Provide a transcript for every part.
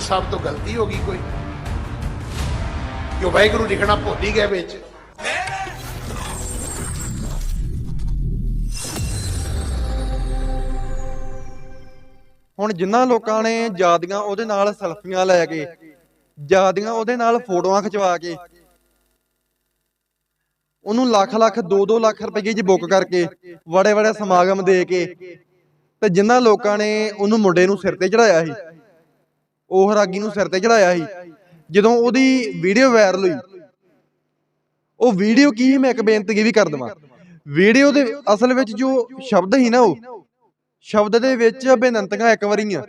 ਸਾਹਿਬ ਤੋਂ ਗਲਤੀ ਹੋ ਗਈ ਕੋਈ? ਜੋ ਵਾਹਿਗੁਰੂ ਲਿਖਣਾ ਭੁੱਲ ਹੀ ਗਏ ਵਿੱਚ। ਹੁਣ ਜਿਨ੍ਹਾਂ ਲੋਕਾਂ ਨੇ ਜਿਆਦੀਆਂ ਉਹਦੇ ਨਾਲ ਸੈਲਫੀਆਂ ਲੈ ਕੇ, ਜਾਦੀਆਂ ਉਹਦੇ ਨਾਲ ਫੋਟੋਆਂ ਖਿਚਵਾ ਕੇ, ਉਹਨੂੰ ਲੱਖ ਲੱਖ 2-2 ਲੱਖ ਰੁਪਏ ਚ ਬੁੱਕ ਕਰਕੇ ਬੜੇ ਬੜੇ ਸਮਾਗਮ ਦੇ ਕੇ, ਤੇ ਜਿਨ੍ਹਾਂ ਲੋਕਾਂ ਨੇ ਉਹਨੂੰ ਮੁੰਡੇ ਨੂੰ ਸਿਰ ਤੇ ਚੜਾਇਆ ਸੀ ਉਹ ਰਾਗੀ ਨੂੰ ਸਿਰ ਤੇ ਚੜਾਇਆ ਸੀ। ਜਦੋਂ ਉਹਦੀ ਵੀਡੀਓ ਵਾਇਰਲ ਹੋਈ, ਉਹ ਵੀਡੀਓ ਕੀ ਮੈਂ ਇੱਕ ਬੇਨਤੀ ਵੀ ਕਰ ਦਵਾਂ। ਵੀਡੀਓ ਦੇ ਅਸਲ ਵਿੱਚ ਜੋ ਸ਼ਬਦ ਸੀ ਨਾ ਉਹ, ਸ਼ਬਦ ਦੇ ਵਿੱਚ ਬੇਨੰਤੀਆਂ ਇੱਕ ਵਾਰੀ ਆ।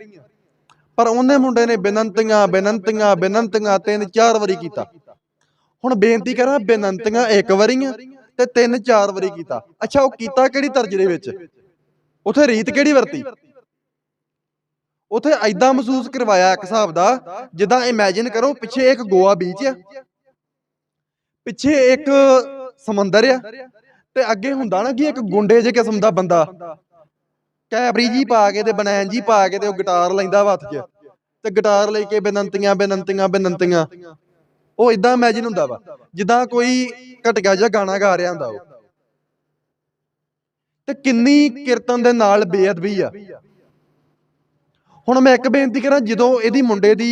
ਪਰ ਉਹਨੇ ਮੁੰਡੇ ਨੇ ਬੇਨੰਤੀਆਂ ਬੇਨੰਤੀਆਂ ਬੇਨੰਤੀਆਂ ਤਿੰਨ ਚਾਰ ਵਾਰੀ ਕੀਤਾ। ਹੁਣ ਬੇਨਤੀ ਕਰਾਂ, ਬੇਨੰਤੀਆਂ ਇੱਕ ਵਾਰੀ ਤੇ ਤਿੰਨ ਚਾਰ ਵਾਰੀ ਕੀਤਾ। ਅੱਛਾ, ਉਹ ਕੀਤਾ ਕਿਹੜੀ ਤਰਜ ਦੇ ਵਿੱਚ? ਉਥੇ ਰੀਤ ਕਿਹੜੀ ਵਰਤੀ? ਉਥੇ ਐਦਾਂ ਮਹਿਸੂਸ ਕਰਵਾਇਆ ਇੱਕ ਹਿਸਾਬ ਦਾ, ਜਿੱਦਾਂ ਇਮੇਜਿਨ ਕਰੋ ਪਿੱਛੇ ਇੱਕ ਗੋਆ ਬੀਚ ਆ। ਪਿੱਛੇ ਇੱਕ ਸਮੁੰਦਰ ਆ। ਤੇ ਅੱਗੇ ਹੁੰਦਾ ਨਾ ਕਿ ਇੱਕ ਗੁੰਡੇ ਜਿਹੇ ਕਿਸਮ ਦਾ ਬੰਦਾ। ਕੈਬਰੀ ਜੀ ਪਾ ਕੇ ਤੇ ਬਨੈਣ ਜੀ ਪਾ ਕੇ ਤੇ ਉਹ ਗਿਟਾਰ ਲੈਂਦਾ ਵਾ ਹੱਥ 'ਚ। ਤੇ ਗਿਟਾਰ ਲੈ ਕੇ ਬੇਨੰਤੀਆਂ ਬੇਨੰਤੀਆਂ ਬੇਨੰਤੀਆਂ। ਉਹ ਇਦਾਂ ਇਮੇਜਿਨ ਹੁੰਦਾ ਵਾ, ਜਿੱਦਾਂ ਕੋਈ ਘਟਕਾ ਜਿਹਾ ਗਾਣਾ ਗਾ ਰਿਹਾ ਹੁੰਦਾ ਉਹ। ਤੇ ਕਿੰਨੀ ਕੀਰਤਨ ਦੇ ਨਾਲ ਬੇਅਦਬੀ ਆ। ਹੁਣ ਮੈਂ ਇੱਕ ਬੇਨਤੀ ਕਰਾਂ, ਜਦੋਂ ਇਹਦੀ ਮੁੰਡੇ ਦੀ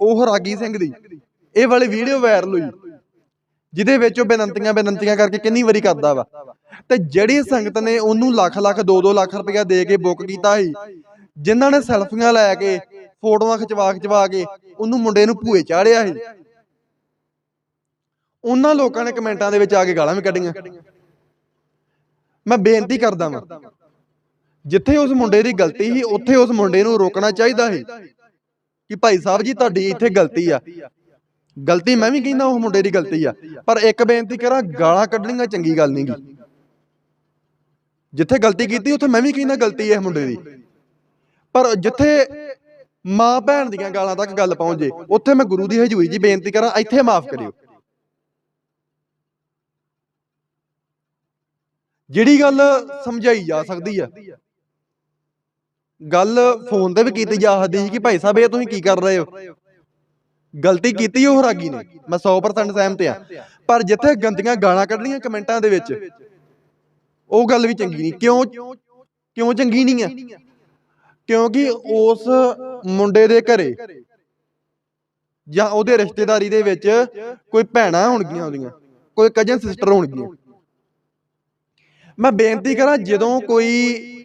ਉਹ ਰਾਗੀ ਸਿੰਘ ਦੀ, ਇਹ ਵਾਲੀ ਵੀਡੀਓ ਵਾਇਰਲ ਹੋਈ, ਜਿਹਦੇ ਵਿੱਚ ਉਹ ਬੇਨੰਤੀਆਂ ਬੇਨੰਤੀਆਂ ਕਰਕੇ ਕਿੰਨੀ ਵਾਰੀ ਕਰਦਾ ਵਾ। ਤੇ ਜਿਹੜੀ ਸੰਗਤ ਨੇ ਉਹਨੂੰ ਲੱਖ ਲੱਖ 2-2 ਲੱਖ ਰੁਪਇਆ ਦੇ ਕੇ ਬੁੱਕ ਕੀਤਾ ਸੀ, ਜਿਨ੍ਹਾਂ ਨੇ ਸੈਲਫੀਆਂ ਲੈ ਕੇ, ਫੋਟੋਆਂ ਖਿਚਵਾ ਖਿਚਵਾ ਕੇ ਉਹਨੂੰ ਮੁੰਡੇ ਨੂੰ ਭੂਏ ਚਾੜਿਆ ਸੀ। ਉਹਨਾਂ ਲੋਕਾਂ ਨੇ ਕਮੈਂਟਾਂ ਦੇ ਵਿੱਚ ਆ ਕੇ ਗਾਲਾਂ ਵੀ ਕੱਢੀਆਂ। ਮੈਂ ਬੇਨਤੀ ਕਰਦਾ ਵਾਂ ਜਿੱਥੇ ਉਸ ਮੁੰਡੇ ਦੀ ਗਲਤੀ ਸੀ ਉੱਥੇ ਉਸ ਮੁੰਡੇ ਨੂੰ ਰੋਕਣਾ ਚਾਹੀਦਾ ਸੀ। ਕਿ ਭਾਈ ਸਾਹਿਬ ਜੀ ਤੁਹਾਡੀ ਇੱਥੇ ਗਲਤੀ ਆ। ਗਲਤੀ ਮੈਂ ਵੀ ਕਹਿੰਦਾ ਉਹ ਮੁੰਡੇ ਦੀ ਗਲਤੀ ਆ। ਪਰ ਇੱਕ ਬੇਨਤੀ ਕਰਾਂ ਗਾਲਾਂ ਕੱਢਣੀਆਂ ਚੰਗੀ ਗੱਲ ਨਹੀਂਗੀ ਜਿੱਥੇ ਗਲਤੀ ਕੀਤੀ ਉੱਥੇ ਮੈਂ ਵੀ ਕਹਿੰਦਾ ਗਲਤੀ ਹੈ ਇਸ ਮੁੰਡੇ ਦੀ। ਪਰ ਜਿੱਥੇ ਮਾਂ ਭੈਣ ਦੀਆਂ ਗਾਲਾਂ ਤੱਕ ਗੱਲ ਪਹੁੰਚ ਜੇ ਉੱਥੇ ਮੈਂ ਗੁਰੂ ਦੀ ਹਜ਼ੂਰੀ ਜੀ ਬੇਨਤੀ ਕਰਾਂ ਇੱਥੇ ਮਾਫ ਕਰਿਓ। ਜਿਹੜੀ ਗੱਲ ਸਮਝਾਈ ਜਾ ਸਕਦੀ ਆ ਗੱਲ ਫੋਨ ਤੇ ਵੀ ਕੀਤੀ ਜਾ ਸਕਦੀ ਸੀ ਕਿ ਭਾਈ ਸਾਹਿਬ ਇਹ ਤੁਸੀਂ ਕੀ ਕਰ ਰਹੇ ਹੋ? ਗਲਤੀ ਕੀਤੀ ਉਹ ਰਾਗੀ ਨੇ? ਮੈਂ 100% ਸਹਿਮਤ ਆ ਪਰ ਜਿੱਥੇ ਗੰਦੀਆਂ ਗਾਲਾਂ ਕੱਢਣੀਆਂ ਕਮੈਂਟਾਂ ਦੇ ਵਿੱਚ ਉਹ ਗੱਲ ਵੀ ਚੰਗੀ ਨਹੀਂ। ਕਿਉਂ ਕਿਉਂ ਚੰਗੀ ਨਹੀਂ ਆ? ਕਿਉਂਕਿ ਉਸ ਮੁੰਡੇ ਦੇ ਘਰੇ ਜਾਂ ਉਹਦੇ ਰਿਸ਼ਤੇਦਾਰੀ ਦੇ ਵਿੱਚ ਕੋਈ ਭੈਣਾਂ ਹੋਣਗੀਆਂ ਉਹਦੀਆਂ। ਕੋਈ ਕਜ਼ਨ ਸਿਸਟਰ ਹੋਣਗੀਆਂ। ਮੈਂ ਬੇਨਤੀ ਕਰਾਂ ਜਦੋਂ ਕੋਈ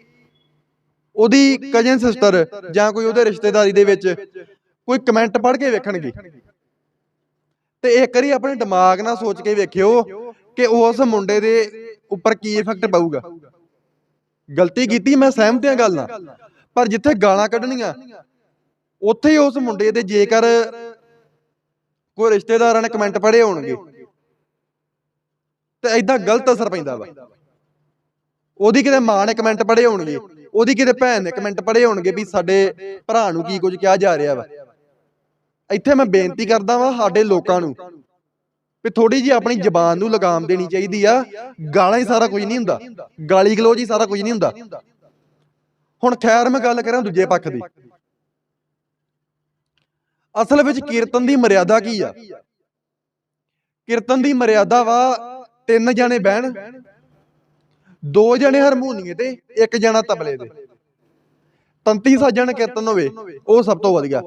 ਉਹਦੀ ਕਜ਼ਨ ਸਿਸਟਰ ਜਾਂ ਕੋਈ ਉਹਦੇ ਰਿਸ਼ਤੇਦਾਰੀ ਦੇ ਵਿੱਚ ਕੋਈ ਕਮੈਂਟ ਪੜ੍ਹ ਕੇ ਵੇਖਣਗੇ। ਤੇ ਇੱਕ ਵਾਰੀ ਆਪਣੇ ਦਿਮਾਗ ਨਾਲ ਸੋਚ ਕੇ ਵੇਖਿਓ ਕਿ ਉਸ ਮੁੰਡੇ ਦੇ ਉੱਪਰ ਕੀ ਇਫੈਕਟ ਪਊਗਾ। ਗਲਤੀ ਕੀਤੀ ਮੈਂ ਸਹਿਮਤ ਹਾਂ ਗੱਲ ਨਾਲ। ਪਰ ਜਿੱਥੇ ਗਾਲਾਂ ਕੱਢਣੀਆਂ ਉੱਥੇ ਹੀ ਉਸ ਮੁੰਡੇ ਦੇ ਜੇਕਰ ਕੋਈ ਰਿਸ਼ਤੇਦਾਰਾਂ ਨੇ ਕਮੈਂਟ ਪੜ੍ਹੇ ਹੋਣਗੇ। ਤੇ ਐਦਾਂ ਗਲਤ ਅਸਰ ਪੈਂਦਾ ਵਾ। ਉਹਦੀ ਕਿਤੇ ਮਾਂ ਨੇ ਕਮੈਂਟ ਪੜ੍ਹੇ ਹੋਣਗੇ। ਉਹਦੀ ਕਿਤੇ ਭੈਣ ਨੇ ਕਮੈਂਟ ਪੜ੍ਹੇ ਹੋਣਗੇ ਵੀ ਸਾਡੇ ਭਰਾ ਨੂੰ ਕੀ ਕੁਝ ਕਿਹਾ ਜਾ ਰਿਹਾ ਵਾ। ਇੱਥੇ ਮੈਂ ਬੇਨਤੀ ਕਰਦਾ ਵਾਂ ਸਾਡੇ ਲੋਕਾਂ ਨੂੰ ਵੀ ਥੋੜੀ ਜੀ ਆਪਣੀ ਜ਼ਬਾਨ ਨੂੰ ਲਗਾਮ ਦੇਣੀ ਚਾਹੀਦੀ ਆ। ਗਾਲਾਂ ਹੀ ਸਾਰਾ ਕੁਝ ਨਹੀਂ ਹੁੰਦਾ। ਗਾਲੀ ਗਲੋਚ ਹੀ ਸਾਰਾ ਕੁਝ ਨਹੀਂ ਹੁੰਦਾ। ਹੁਣ ਖੈਰ ਮੈਂ ਗੱਲ ਕਰਾਂ ਦੂਜੇ ਪੱਖ ਦੀ। ਅਸਲ ਵਿੱਚ ਕੀਰਤਨ ਦੀ ਮਰਿਆਦਾ ਕੀ ਆ? ਕੀਰਤਨ ਦੀ ਮਰਿਆਦਾ ਵਾ ਤਿੰਨ ਜਣੇ ਬਹਿਣ। ਦੋ ਜਣੇ ਹਾਰਮੋਨੀਏ ਤੇ, ਇੱਕ ਜਣਾ ਤਬਲੇ ਤੇ ਤੰਤੀ ਸਾਜਣ ਕੀਰਤਨ ਹੋਵੇ, ਉਹ ਸਭ ਤੋਂ ਵਧੀਆ।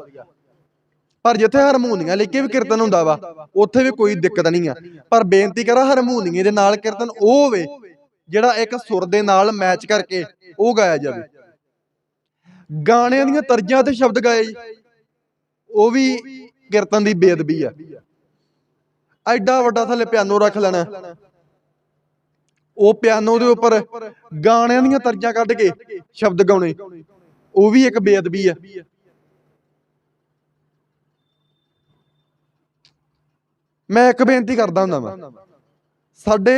ਪਰ ਜਿੱਥੇ ਹਾਰਮੋਨੀਆ ਲੈ ਕੇ ਵੀ ਕੀਰਤਨ ਹੁੰਦਾ ਵਾ, ਉੱਥੇ ਵੀ ਕੋਈ ਦਿੱਕਤ ਨਹੀਂ ਆ। ਪਰ ਬੇਨਤੀ ਕਰਾਂ ਹਾਰਮੋਨੀਏ ਦੇ ਨਾਲ ਕੀਰਤਨ ਉਹ ਹੋਵੇ, ਜਿਹੜਾ ਇੱਕ ਸੁਰ ਦੇ ਨਾਲ ਮੈਚ ਕਰਕੇ ਉਹ ਗਾਇਆ ਜਾਵੇ। ਗਾਣਿਆਂ ਦੀਆਂ ਤਰਜ਼ਾਂ ਤੇ ਸ਼ਬਦ ਗਾਏ ਉਹ ਵੀ ਕੀਰਤਨ ਦੀ ਬੇਅਦਬੀ ਆ। ਐਡਾ ਵੱਡਾ ਥੱਲੇ ਪਿਆਨੋ ਰੱਖ ਲੈਣਾ। ਉਹ ਪਿਆਨੋ ਦੇ ਉੱਪਰ ਗਾਣਿਆਂ ਦੀਆਂ ਤਰਜ਼ਾਂ ਕੱਢ ਕੇ ਸ਼ਬਦ ਗਾਉਣੇ। ਉਹ ਵੀ ਇੱਕ ਬੇਅਦਬੀ ਆ। ਮੈਂ ਇੱਕ ਬੇਨਤੀ ਕਰਦਾ ਹੁੰਦਾ ਮੈਂ ਸਾਡੇ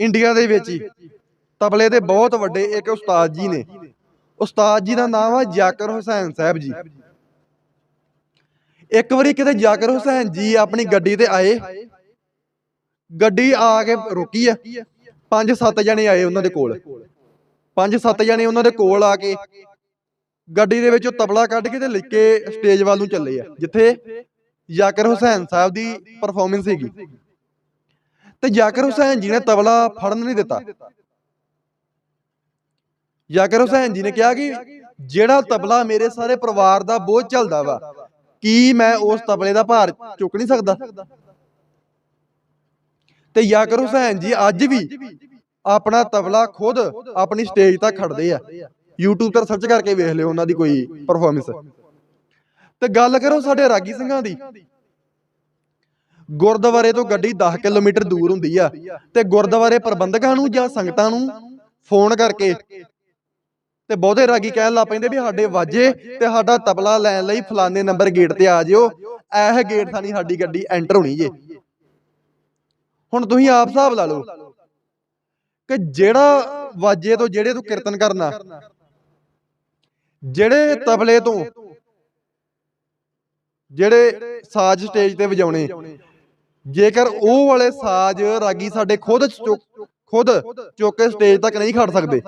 ਇੰਡੀਆ ਦੇ ਵਿੱਚ ਹੀ ਤਬਲੇ ਦੇ ਬਹੁਤ ਵੱਡੇ ਇੱਕ ਉਸਤਾਦ ਜੀ ਨੇ। ਉਸਤਾਦ ਜੀ ਦਾ ਨਾਮ ਆ ਜਾਕਰ ਹੁਸੈਨ ਸਾਹਿਬ ਜੀ। ਇੱਕ ਵਾਰੀ ਕਿਤੇ ਜਾਕਰ ਹੁਸੈਨ ਜੀ ਆਪਣੀ ਗੱਡੀ ਤੇ ਆਏ। ਗੱਡੀ ਆ ਕੇ ਰੁਕੀ ਆ। ਪੰਜ ਸੱਤ ਜਣੇ ਆਏ ਉਹਨਾਂ ਦੇ ਕੋਲ। ਪੰਜ ਸੱਤ ਜਣੇ ਉਹਨਾਂ ਦੇ ਕੋਲ ਆ ਕੇ ਗੱਡੀ ਦੇ ਵਿੱਚੋਂ ਤਬਲਾ ਕੱਢ ਕੇ ਤੇ ਲਿਖ ਕੇ ਸਟੇਜ ਵੱਲ ਨੂੰ ਚੱਲੇ ਆ, ਜਿੱਥੇ ਯਾਕਰ ਹੁਸੈਨ ਸਾਹਿਬ ਦੀ ਪਰਫਾਰਮੈਂਸ ਹੈਗੀ ਤੇ ਯਾਕਰ ਹੁਸੈਨ ਜੀ ਨੇ ਤਬਲਾ ਫੜਨ ਨਹੀਂ ਦਿੱਤਾ। ਯਾਕਰ ਹੁਸੈਨ ਜੀ ਨੇ ਕਿਹਾ ਕਿ ਜਿਹੜਾ ਤਬਲਾ ਮੇਰੇ ਸਾਰੇ ਪਰਿਵਾਰ ਦਾ ਬੋਝ ਚੱਲਦਾ ਵਾ, ਕੀ ਮੈਂ ਉਸ ਤਬਲੇ ਦਾ ਭਾਰ ਚੁੱਕ ਨਹੀਂ ਸਕਦਾ? ਤੇ ਜ਼ਾਕਿਰ ਹੁਸੈਨ ਜੀ, ਅੱਜ ਵੀ ਆਪਣਾ ਤਬਲਾ ਖੁਦ ਆਪਣੀ ਸਟੇਜ ਤੱਕ ਖੜਦੇ ਆ। YouTube ਤੇ ਸਰਚ ਕਰਕੇ ਵੇਖ ਲਿਓ ਉਹਨਾਂ ਦੀ ਕੋਈ ਪਰਫਾਰਮੈਂਸ ਤੇ ਗੱਲ ਕਰੋ ਸਾਡੇ ਰਾਗੀ ਸਿੰਘਾਂ ਦੀ। ਗੁਰਦੁਆਰੇ ਤੋਂ ਗੱਡੀ 10 ਕਿਲੋਮੀਟਰ ਦੂਰ ਹੁੰਦੀ ਆ। ਤੇ ਗੁਰਦੁਆਰੇ ਪ੍ਰਬੰਧਕਾਂ ਨੂੰ ਜਾਂ ਸੰਗਤਾਂ ਨੂੰ ਫੋਨ ਕਰਕੇ ਤੇ ਬਹੁਤੇ ਰਾਗੀ ਕਹਿਣ ਲੱਗ ਪੈਂਦੇ ਵੀ ਸਾਡੇ ਵਾਜੇ ਤੇ ਸਾਡਾ ਤਬਲਾ ਲੈਣ ਲਈ ਫਲਾਣੇ ਨੰਬਰ ਗੇਟ ਤੇ ਆ ਜਿਓ। ਇਹ ਗੇਟ ਥਾਣੀ ਸਾਡੀ ਗੱਡੀ ਐਂਟਰ ਹੋਣੀ ਜੇ। ਹੁਣ ਤੁਸੀਂ ਆਪ ਹਿਸਾਬ ਲਾ ਲਓ ਕਿ ਜਿਹੜਾ ਵਾਜੇ ਤੋਂ ਜਿਹੜੇ ਤੂੰ ਕੀਰਤਨ ਕਰਨਾ, ਜਿਹੜੇ ਤਬਲੇ ਤੋਂ ਜਿਹੜੇ ਸਾਜ਼ ਸਟੇਜ ਤੇ ਵਜਾਉਣੇ, ਜੇਕਰ ਉਹ ਵਾਲੇ ਸਾਜ਼ ਰਾਗੀ ਸਾਡੇ ਖੁਦ ਚੁੱਕ- ਖੁਦ ਚੁੱਕ ਕੇ ਸਟੇਜ ਤੱਕ ਨਹੀਂ ਖੜ ਸਕਦੇ।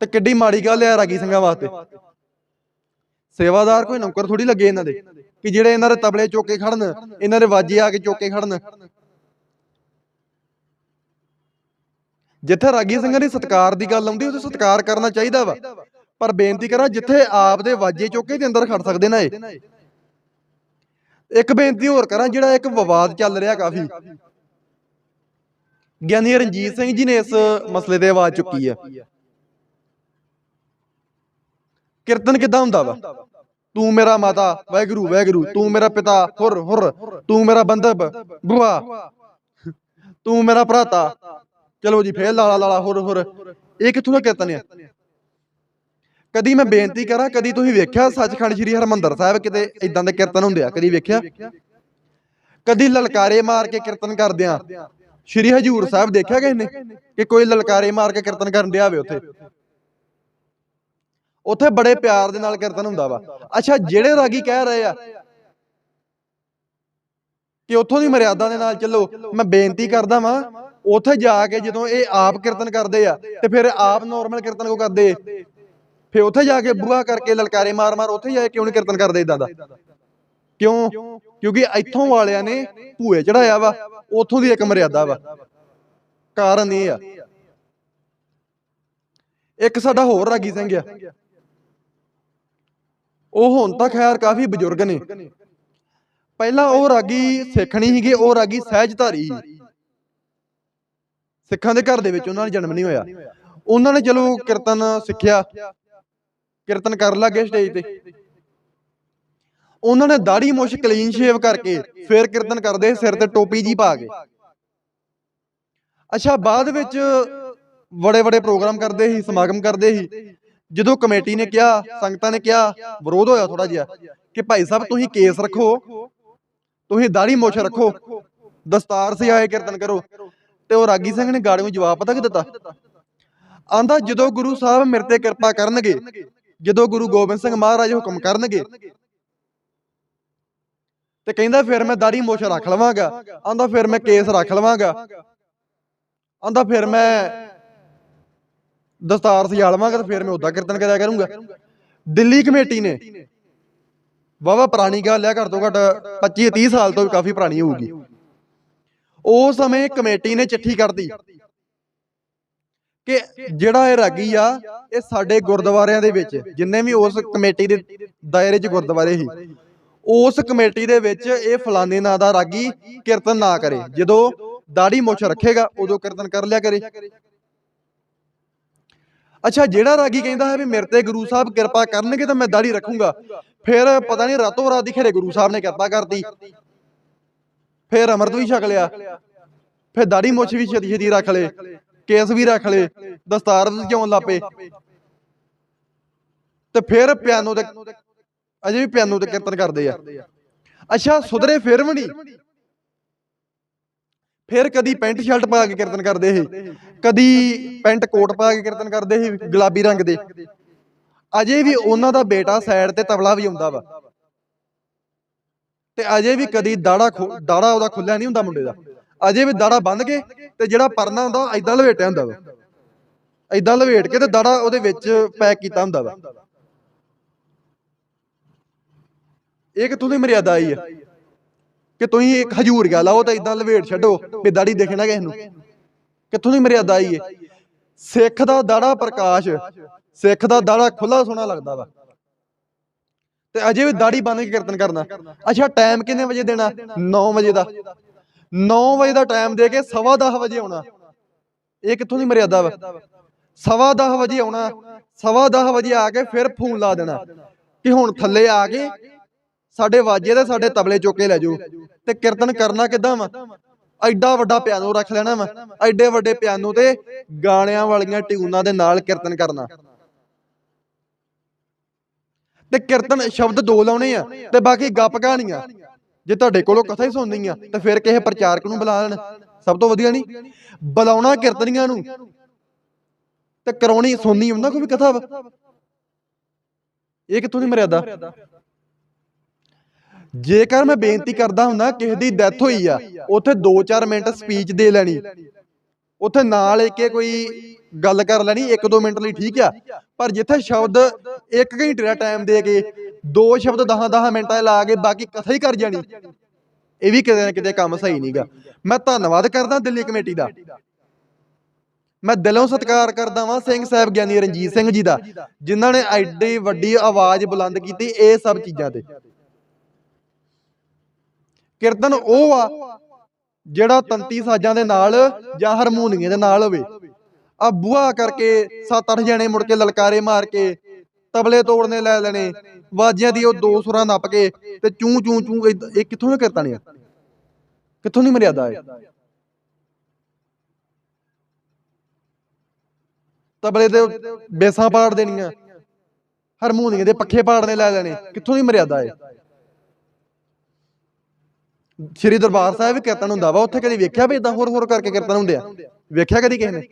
ਤੇ ਕਿੱਡੀ ਮਾੜੀ ਗੱਲ ਹੈ ਰਾਗੀ ਸਿੰਘਾਂ ਵਾਸਤੇ। ਸੇਵਾਦਾਰ ਕੋਈ ਨੌਕਰ ਥੋੜੀ ਲੱਗੇ ਇਹਨਾਂ ਦੇ, ਕਿ ਜਿਹੜੇ ਇਹਨਾਂ ਦੇ ਤਬਲੇ ਚੁੱਕ ਖੜਨ, ਇਹਨਾਂ ਦੇ ਵਾਜੇ ਆ ਕੇ ਚੁੱਕ ਖੜਨ। ਜਿੱਥੇ ਰਾਗੀ ਸਿੰਘਾਂ ਦੀ ਸਤਕਾਰ ਦੀ ਗੱਲ ਆਉਂਦੀ, ਉੱਥੇ ਸਤਕਾਰ ਕਰਨਾ ਚਾਹੀਦਾ ਵਾ। ਪਰ ਬੇਨਤੀ ਕਰਾਂ, ਜਿੱਥੇ ਆਪ ਦੇ ਵਾਜੇ ਚੁੱਕੇ ਦੇ ਅੰਦਰ ਖੜ ਸਕਦੇ ਨਾ ਇਹ। ਇੱਕ ਬੇਨਤੀ ਹੋਰ ਕਰਾਂ, ਜਿਹੜਾ ਇੱਕ ਵਿਵਾਦ ਚੱਲ ਰਿਹਾ ਕਾਫੀ। ਗਿਆਨੀ ਰਣਜੀਤ ਸਿੰਘ ਜੀ ਨੇ ਇਸ ਮਸਲੇ ਤੇ ਆਵਾਜ਼ ਚੁੱਕੀ ਹੈ ਕੀਰਤਨ ਕਿੱਦਾਂ ਹੁੰਦਾ ਵਾ? ਤੂੰ ਮੇਰਾ ਮਾਤਾ, ਵਾਹਿਗੁਰੂ ਵਾਹਿਗੁਰੂ, ਤੂੰ ਮੇਰਾ ਪਿਤਾ, ਹੁਰ ਹੁਰ, ਤੂੰ ਮੇਰਾ ਬੰਦਬ ਬੁਆ। ਤੂੰ ਮੇਰਾ ਭਰਾਤਾ। ਚਲੋ ਜੀ, ਫੇਰ ਲਾਲਾ ਲਾਲਾ, ਹੁਰ ਹੁਰ। ਇਹ ਕਿੱਥੋਂ ਦਾ ਕੀਰਤਨ ਹੈ ਕਦੀ ਮੈਂ ਬੇਨਤੀ ਕਰਾਂ, ਕਦੀ ਤੁਸੀਂ ਵੇਖਿਆ ਸੱਚਖੰਡ ਸ੍ਰੀ ਹਰਮੰਦਰ ਸਾਹਿਬ ਕਿਤੇ ਇਦਾਂ ਦੇ ਕੀਰਤਨ ਹੁੰਦੇ ਆ? ਕਦੀ ਵੇਖਿਆ? ਕਦੀ ਲਲਕਾਰੇ ਮਾਰ ਕੇ ਕੀਰਤਨ ਕਰਦੇ ਆ? ਸ੍ਰੀ ਹਜੂਰ ਸਾਹਿਬ ਦੇਖਿਆ ਕਿਸੇ ਨੇ? ਕਿ ਕੋਈ ਲਲਕਾਰੇ ਮਾਰ ਕੇ ਕੀਰਤਨ ਕਰਨ ਡਿਆ ਹੋਵੇ ਉੱਥੇ? ਉੱਥੇ ਬੜੇ ਪਿਆਰ ਦੇ ਨਾਲ ਕੀਰਤਨ ਹੁੰਦਾ ਵਾ। ਅੱਛਾ, ਜਿਹੜੇ ਰਾਗੀ ਕਹਿ ਰਹੇ ਆ ਕਿ ਉੱਥੋਂ ਦੀ ਮਰਿਆਦਾ ਦੇ ਨਾਲ ਚੱਲੋ, ਮੈਂ ਬੇਨਤੀ ਕਰਦਾ ਵਾਂ, ਉੱਥੇ ਜਾ ਕੇ ਜਦੋਂ ਇਹ ਆਪ ਕੀਰਤਨ ਕਰਦੇ ਆ ਤੇ ਫਿਰ ਆਪ ਨਾਰਮਲ ਕੀਰਤਨ ਕੋ ਕਰਦੇ? ਫਿਰ ਉੱਥੇ ਜਾ ਕੇ ਬੁਆ ਕਰਕੇ ਲਲਕਾਰੇ ਮਾਰ ਮਾਰ ਉੱਥੇ ਜਾ ਕੇ ਕਿਉਂ ਨਹੀਂ ਕੀਰਤਨ ਕਰਦੇ ਇਦਾਂ ਦਾ? ਕਿਉਂ? ਕਿਉਂਕਿ ਇੱਥੋਂ ਵਾਲਿਆਂ ਨੇ ਭੂਏ ਚੜਾਇਆ ਵਾ, ਉੱਥੋਂ ਦੀ ਇੱਕ ਮਰਿਆਦਾ ਵਾ। ਕਾਰਨ ਇਹ ਆ। ਇੱਕ ਸਾਡਾ ਹੋਰ ਰਾਗੀ ਸਿੰਘ ਆ। ਉਹ ਹੁਣ ਤਾਂ ਖੈਰ ਕਾਫੀ ਬਜ਼ੁਰਗ ਨੇ। ਪਹਿਲਾਂ ਉਹ ਰਾਗੀ ਸਿੱਖ ਨਹੀਂ ਸੀਗੇ, ਉਹ ਰਾਗੀ ਸਹਿਜਧਾਰੀ ਸਿੱਖਾਂ ਦੇ ਘਰ ਦੇ ਵਿੱਚ ਉਹਨਾਂ ਨੇ ਜਨਮ ਨਹੀਂ ਹੋਇਆ। ਉਹਨਾਂ ਨੇ ਚਲੋ ਕੀਰਤਨ ਸਿੱਖਿਆ, ਕੀਰਤਨ ਕਰਨ ਲੱਗੇ ਸਟੇਜ ਤੇ। ਉਹਨਾਂ ਨੇ ਦਾੜੀ ਮੁਸ਼ ਕਲੀਨ ਸ਼ੇਵ ਕਰਕੇ ਫਿਰ ਕੀਰਤਨ ਕਰਦੇ ਸਿਰ ਤੇ ਟੋਪੀ ਜੀ ਪਾ ਕੇ। ਅੱਛਾ, ਬਾਅਦ ਵਿੱਚ ਬੜੇ ਬੜੇ ਪ੍ਰੋਗਰਾਮ ਕਰਦੇ ਸੀ, ਸਮਾਗਮ ਕਰਦੇ ਸੀ। ਜਦੋਂ ਕਮੇਟੀ ਨੇ ਕਿਹਾ, ਸੰਗਤਾਂ ਨੇ ਕਿਹਾ, ਵਿਰੋਧ ਹੋਇਆ ਥੋੜਾ ਜਿਹਾ ਕਿ ਭਾਈ ਸਾਹਿਬ, ਤੁਸੀਂ ਕੇਸ ਰੱਖੋ, ਤੁਸੀਂ ਦਾੜੀ ਮੁੱਛ ਰੱਖੋ, ਦਸਤਾਰ ਸਿਆਏ ਕੀਰਤਨ ਕਰੋ। ਤੇ ਉਹ ਰਾਗੀ ਸਿੰਘ ਨੇ ਗਾੜੀ ਜਵਾਬ ਪਤਾ ਕੀ ਦਿੱਤਾ? ਆਂਦਾ ਜਦੋਂ ਗੁਰੂ ਸਾਹਿਬ ਮੇਰੇ ਤੇ ਕਿਰਪਾ ਕਰਨਗੇ, ਜਦੋਂ ਗੁਰੂ ਗੋਬਿੰਦ ਸਿੰਘ ਮਹਾਰਾਜ ਹੁਕਮ ਕਰਨਗੇ, ਤੇ ਕਹਿੰਦਾ, ਫਿਰ ਮੈਂ ਦਾੜੀ ਮੁੱਛ ਰੱਖ ਲਵਾਂਗਾ। ਆਂਦਾ ਫਿਰ ਮੈਂ ਕੇਸ ਰੱਖ ਲਵਾਂਗਾ। ਆਂਦਾ ਫਿਰ ਮੈਂ ਦਸਤਾਰ ਸਜਾ ਲਵਾਂਗਾ ਤੇ ਫਿਰ ਮੈਂ ਉਦਾਂ ਕੀਰਤਨ ਕਰਿਆ ਕਰੂੰਗਾ। ਦਿੱਲੀ ਕਮੇਟੀ ਨੇ। ਵਾਵਾ ਪੁਰਾਣੀ ਗੱਲ ਹੈ, ਘੱਟ ਤੋਂ ਘੱਟ 25 30 ਸਾਲ ਤੋਂ ਵੀ ਕਾਫੀ ਪੁਰਾਣੀ ਹੋਊਗੀ। ਉਸ ਸਮੇਂ ਕਮੇਟੀ ਨੇ ਚਿੱਠੀ ਕਰਦੀ ਕਿ ਜਿਹੜਾ ਇਹ ਰਾਗੀ ਆ, ਇਹ ਸਾਡੇ ਗੁਰਦੁਆਰਿਆਂ ਦੇ ਵਿੱਚ, ਜਿੰਨੇ ਵੀ ਉਸ ਕਮੇਟੀ ਦੇ ਦਾਇਰੇ 'ਚ ਗੁਰਦੁਆਰੇ ਸੀ, ਉਸ ਕਮੇਟੀ ਦੇ ਵਿੱਚ ਇਹ ਫਲਾਣੇ ਨਾਂ ਦਾ ਰਾਗੀ ਕੀਰਤਨ ਨਾ ਕਰੇ। ਜਦੋਂ ਦਾੜੀ ਮੁੱਛ ਰੱਖੇਗਾ, ਉਦੋਂ ਕੀਰਤਨ ਕਰ ਲਿਆ ਕਰੇ। ਅੱਛਾ, ਜਿਹੜਾ ਰਾਗੀ ਕਹਿੰਦਾ ਹੈ ਵੀ ਮੇਰੇ ਤੇ ਗੁਰੂ ਸਾਹਿਬ ਕਿਰਪਾ ਕਰਨਗੇ ਤਾਂ ਮੈਂ ਦਾੜੀ ਰੱਖੂੰਗਾ। ਫਿਰ ਪਤਾ ਨਹੀਂ ਰਾਤੋਂ ਰਾਤ ਦੀ ਖੇਰੇ ਗੁਰੂ ਸਾਹਿਬ ਨੇ ਕਿਰਪਾ ਕਰਤੀ। ਫਿਰ ਅਮਰਤ ਵੀ ਛਕ ਲਿਆ। ਫਿਰ ਦਾੜੀ ਮੁੱਛ ਵੀ ਛੇਤੀ ਛੇਤੀ ਰੱਖ ਲੇ ਕੇਸ ਵੀ ਰੱਖ ਲੇ ਦਸਤਾਰ ਵੀ ਕਿਉਂ ਲਾਪੇ ਤੇ ਫਿਰ ਪਿਆਨੋ ਤੇ ਅਜੇ ਵੀ ਪਿਆਨੋ ਤੇ ਕੀਰਤਨ ਕਰਦੇ ਆ। ਅੱਛਾ, ਸੁਧਰੇ ਫਿਰ ਵੀ ਨਹੀਂ? ਫਿਰ ਕਦੀ ਪੈਂਟ ਸ਼ਰਟ ਪਾ ਕੇ ਕੀਰਤਨ ਕਰਦੇ ਸੀ। ਕਦੀ ਪੈਂਟ ਕੋਟ ਪਾ ਕੇ ਕੀਰਤਨ ਕਰਦੇ ਸੀ, ਗੁਲਾਬੀ ਰੰਗ ਦੇ। ਅਜੇ ਵੀ ਉਹਨਾਂ ਦਾ ਬੇਟਾ ਸਾਈਡ ਤੇ ਤਬਲਾ ਵੀ ਆਉਂਦਾ ਵਾ। ਤੇ ਅਜੇ ਵੀ ਕਦੀ ਦਾੜਾ ਦਾੜਾ ਉਹਦਾ ਖੁੱਲਿਆ ਨਹੀਂ ਹੁੰਦਾ ਮੁੰਡੇ ਦਾ। ਅਜੇ ਵੀ ਦਾੜਾ ਬੰਨ ਕੇ ਤੇ ਜਿਹੜਾ ਪਰਨਾ ਹੁੰਦਾ ਐਦਾਂ ਲਵੇਟਿਆ ਹੁੰਦਾ ਵਾ। ਐਦਾਂ ਲਵੇਟ ਕੇ ਤੇ ਦਾੜਾ ਉਹਦੇ ਵਿੱਚ ਪੈਕ ਕੀਤਾ ਹੁੰਦਾ ਵਾ। ਇਹ ਕਿੱਥੋਂ ਦੀ ਮਰਿਆਦਾ ਆਈ ਆ? ਕਿ ਤੁਸੀਂ ਇੱਕ ਹਜੂਰ ਗਾ ਲਾਓ ਤਾਂ ਇਦਾਂ ਲਵੇਟ ਛੱਡੋ, ਵੀ ਦਾੜੀ ਦੇਖਣਾ ਕਿਸੇ ਨੂੰ। ਕਿੱਥੋਂ ਦੀ ਮਰਿਆਦਾ ਆਈ ਏ? ਸਿੱਖ ਦਾ ਦਾੜਾ ਪ੍ਰਕਾਸ਼, ਸਿੱਖ ਦਾ ਦਾੜਾ ਖੁੱਲਾ ਸੋਹਣਾ ਲੱਗਦਾ ਵਾ। ਤੇ ਅਜੇ ਵੀ ਦਾੜੀ ਬੰਨ ਕੇ ਕੀਰਤਨ ਕਰਨਾ। ਅੱਛਾ ਟਾਈਮ ਕਿੰਨੇ ਵਜੇ ਦੇਣਾ? 9 ਵਜੇ ਦਾ। 9 ਵਜੇ ਦਾ ਟਾਈਮ ਦੇ ਕੇ ਸਵਾ 10 ਵਜੇ ਆਉਣਾ। ਇਹ ਕਿੱਥੋਂ ਦੀ ਮਰਿਆਦਾ ਵਾ? ਸਵਾ 10 ਵਜੇ ਆਉਣਾ। ਸਵਾ 10 ਵਜੇ ਆ ਕੇ ਫਿਰ ਫੋਨ ਲਾ ਦੇਣਾ। ਕਿ ਹੁਣ ਥੱਲੇ ਆ ਕੇ ਸਾਡੇ ਵਾਜੇ ਤੇ ਸਾਡੇ ਤਬਲੇ ਚੁੱਕ ਕੇ ਲੈ ਜਾਓ। ਤੇ ਕੀਰਤਨ ਕਰਨਾ ਕਿੱਦਾਂ ਵਾ? ਐਡਾ ਵੱਡਾ ਪਿਆਨੋ ਰੱਖ ਲੈਣਾ ਵਾ। ਐਡੇ ਵੱਡੇ ਪਿਆਨੋ ਤੇ ਗਾਣਿਆਂ ਵਾਲੀਆਂ ਟਿਊਨਾਂ ਦੇ ਨਾਲ ਕੀਰਤਨ ਕਰਨਾ। ਤੇ ਕੀਰਤਨ ਸ਼ਬਦ ਦੋ ਲਾਉਣੇ ਆ ਤੇ ਬਾਕੀ ਗੱਪ ਕਹਾਣੀਆਂ। ਜੇ ਤੁਹਾਡੇ ਕੋਲੋਂ ਕਥਾ ਹੀ ਸੁਣਨੀ ਆ, ਤੇ ਫਿਰ ਕਿਸੇ ਪ੍ਰਚਾਰਕ ਨੂੰ ਬੁਲਾ ਲੈਣ। ਸਭ ਤੋਂ ਵਧੀਆ ਨਹੀਂ, ਬੁਲਾਉਣਾ ਕੀਰਤਨੀਆਂ ਨੂੰ। ਤੇ ਕਰਾਉਣੀ, ਸੁਣਨੀ, ਉਹਨਾਂ ਕੋਈ ਵੀ ਕਥਾ ਵਾ। ਇਹ ਕਿੱਥੋਂ ਦੀ ਮਰਿਆਦਾ? ਜੇਕਰ ਮੈਂ ਬੇਨਤੀ ਕਰਦਾ ਹੁੰਦਾ ਕਿਸੇ ਦੀ ਡੈਥ ਹੋਈ ਆ, ਉੱਥੇ 2-4 ਮਿੰਟ ਸਪੀਚ ਦੇ ਲੈਣੀ। ਉੱਥੇ ਨਾਲ ਇੱਕ ਇੱਕ ਕੋਈ ਗੱਲ ਕਰ ਲੈਣੀ 1-2 ਮਿੰਟ ਲਈ ਠੀਕ ਆ। ਪਰ ਜਿੱਥੇ ਸ਼ਬਦ 1 ਘੰਟੇ ਦਾ ਟਾਈਮ ਦੇ ਕੇ ਦੋ ਸ਼ਬਦ 10-10 ਮਿੰਟਾਂ ਲਾ ਕੇ ਬਾਕੀ ਕਥਾ ਹੀ ਕਰ ਜਾਣੀ, ਇਹ ਵੀ ਕਿਤੇ ਨਾ ਕਿਤੇ ਕੰਮ ਸਹੀ ਨਹੀਂਗਾ ਮੈਂ ਧੰਨਵਾਦ ਕਰਦਾ ਦਿੱਲੀ ਕਮੇਟੀ ਦਾ। ਮੈਂ ਦਿਲੋਂ ਸਤਿਕਾਰ ਕਰਦਾ ਵਾਂ ਸਿੰਘ ਸਾਹਿਬ ਗਿਆਨੀ ਰਣਜੀਤ ਸਿੰਘ ਜੀ ਦਾ, ਜਿਨ੍ਹਾਂ ਨੇ ਐਡੀ ਵੱਡੀ ਆਵਾਜ਼ ਬੁਲੰਦ ਕੀਤੀ ਇਹ ਸਭ ਚੀਜ਼ਾਂ ਤੇ। ਕੀਰਤਨ ਉਹ ਆ ਜਿਹੜਾ ਤੰਤੀ ਸਾਜ਼ਾਂ ਦੇ ਨਾਲ ਜਾਂ ਹਾਰਮੋਨੀਅਮ ਦੇ ਨਾਲ ਹੋਵੇ। ਆ ਬੂਹਾ ਕਰਕੇ 7-8 ਜਣੇ ਮੁੜ ਕੇ ਲਲਕਾਰੇ ਮਾਰ ਕੇ ਤਬਲੇ ਤੋੜਨੇ ਲੈ ਲੈਣੇ, ਵਾਜਿਆਂ ਦੀ ਉਹ ਦੋ ਸੁਰਾਂ ਨੱਪ ਕੇ ਤੇ ਚੂੰ ਚੂੰ ਚੂੰ ਇਹ ਕਿੱਥੋਂ ਦੇ ਕੀਰਤਨ ਆ? ਕਿੱਥੋਂ ਦੀ ਮਰਿਆਦਾ ਹੈ ਤਬਲੇ ਤੇ ਬੇਸਾਂ ਪਾੜ ਦੇਣੀਆਂ ਹਾਰਮੋਨੀਅਮ ਦੇ ਪੱਖੇ ਪਾੜਨੇ ਲੈ ਲੈਣੇ, ਕਿੱਥੋਂ ਦੀ ਮਰਿਆਦਾ ਹੈ ਸ਼੍ਰੀ ਦਰਬਾਰ ਸਾਹਿਬ ਵੀ ਕੀਰਤਨ ਹੁੰਦਾ ਵਾ, ਉੱਥੇ ਕਦੀ ਵੇਖਿਆ ਵੀ ਇਦਾਂ ਹੋਰ ਹੋਰ ਕਰਕੇ ਕੀਰਤਨ ਹੁੰਦੇ ਆ? ਵੇਖਿਆ ਕਦੀ ਕਿਸੇ ਨੇ?